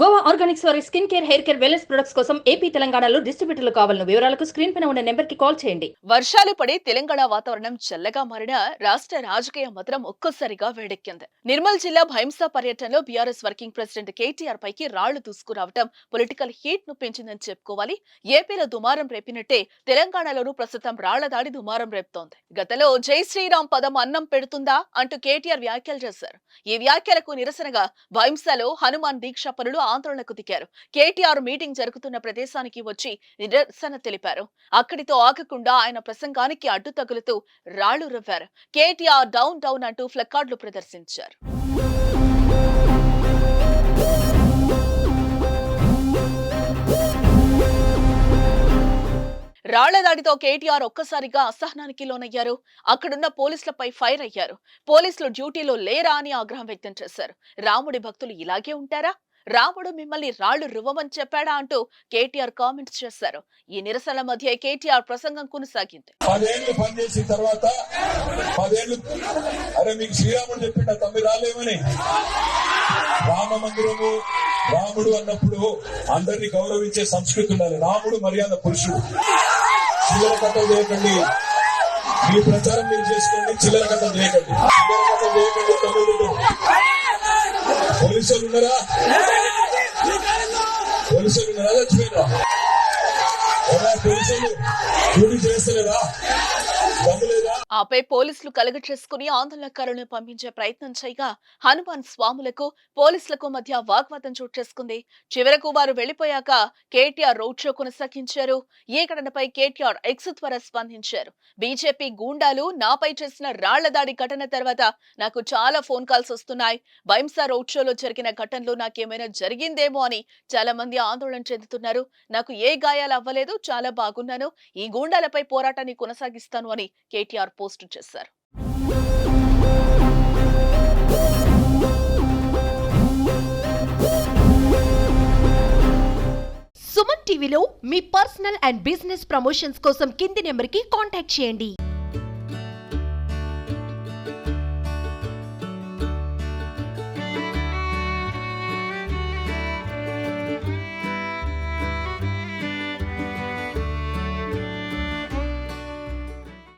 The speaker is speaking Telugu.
గోవా ఆర్గానిక్స్ వారి skin care hair care wellness products కోసం ఏపీ తెలంగాణలో డిస్ట్రిబ్యూటర్లు కావాలను వివరాలకు స్క్రీన్ పైన ఉన్న నెంబర్కి కాల్ చేయండి. వర్షాలు పడి తెలంగాణ వాతావరణం చల్లగా మారిన రాష్ట్ర రాజకీయ మాత్రం ఒక్కసారిగా వేడెక్కింది. నిర్మల్ జిల్లా భైంసా పర్యటనలో బీఆర్ఎస్ వర్కింగ్ ప్రెసిడెంట్ కేటీఆర్ పైకి రాళ్ళు దూసుకురావడం పొలిటికల్ హీట్ను పెంచిందని చెప్పుకోవాలి. ఏపీలో దుమారం రేపినట్టే తెలంగాణలోనూ ప్రస్తుతం రాళ్ళ దాడి దుమారం రేపుతోంది. గతంలో జై శ్రీరామ్ పదం అన్నం పెడుతుందా అంటూ కేటీఆర్ వ్యాఖ్యలు చేశారు. ఈ వ్యాఖ్యలకు నిరసనగా భైంసాలో హనుమాన్ దీక్ష పనులు ఆందోళనకు దిగారు కేటీఆర్ మీటింగ్ జరుగుతున్న ప్రదేశానికి వచ్చి నిరసన తెలిపారు. అక్కడితో ఆగకుండా ఆయన ప్రసంగానికి అడ్డు తగులుతూ రాళ్ళు రవ్వారు. కేటీఆర్ డౌన్ డౌన్ అంటూ ఫ్లెక్కార్డులు ప్రదర్శించారు. రాళ్ళ దాడితో కేటీఆర్ ఒక్కసారిగా అసహనానికి లోనయ్యారు. అక్కడున్న పోలీసులపై ఫైర్ అయ్యారు. పోలీసులు డ్యూటీలో లేరా అని ఆగ్రహం వ్యక్తం చేశారు. రాముడి భక్తులు ఇలాగే ఉంటారా? రాముడు మిమ్మల్ని రాళ్ళు రువ్వమని చెప్పాడా అంటూ కేటీఆర్ కామెంట్స్ చేశారు. ఈ నిరసన మధ్య కేటీఆర్ ప్రసంగం కొనసాగింది. పదేళ్ళు పనిచేసిన తర్వాత పదేళ్ళు అరే మీకు శ్రీరాముడు చెప్పిండ తమ్మి రాలేమని? రామ మందిరము రాముడు అన్నప్పుడు అందరినీ గౌరవించే సంస్కృతి ఉండాలి. రాముడు మర్యాద పురుషుడు. చిల్లర కథలు చేయకండి. మీ ప్రచారం మీరు చేసుకోండి చిల్లర కథలు చేయకండి చిల్లర కథలు చేయకండి తమ్ముడు పోలీసులు ఉన్నారా పోలీసులు ఉన్నారా చచ్చిపోయినా పోలీసులు డ్యూటీ చేస్తలేదా? ఆపై పోలీసులు కలుగ చేసుకుని ఆందోళనకారులను పంపించే ప్రయత్నం చేయగా హనుమాన్ స్వాములకు పోలీసులకు మధ్య వాగ్వాదం చోటు చేసుకుంది. చివరకు వారు వెళ్ళిపోయాక కేటీఆర్ రోడ్ షో కొనసాగించారు. ఈ ఘటనపై కేటీఆర్ ఎక్స్ ద్వారా స్పందించారు. బీజేపీ గూండాలు నాపై చేసిన రాళ్ళ దాడి ఘటన తర్వాత నాకు చాలా ఫోన్ కాల్స్ వస్తున్నాయి. బైంసా రోడ్ షోలో జరిగిన ఘటనలో నాకేమైనా జరిగిందేమో అని చాలా మంది ఆందోళన చెందుతున్నారు. నాకు ఏ గాయాలు అవ్వలేదు చాలా బాగున్నాను. ఈ గూండాలపై పోరాటాన్ని కొనసాగిస్తాను అని కేటీఆర్ పోస్ట్ చేశారు. సుమన్ టీవీలో మీ పర్సనల్ అండ్ బిజినెస్ ప్రమోషన్స్ కోసం కింది నెంబర్కి కాంటాక్ట్ చేయండి.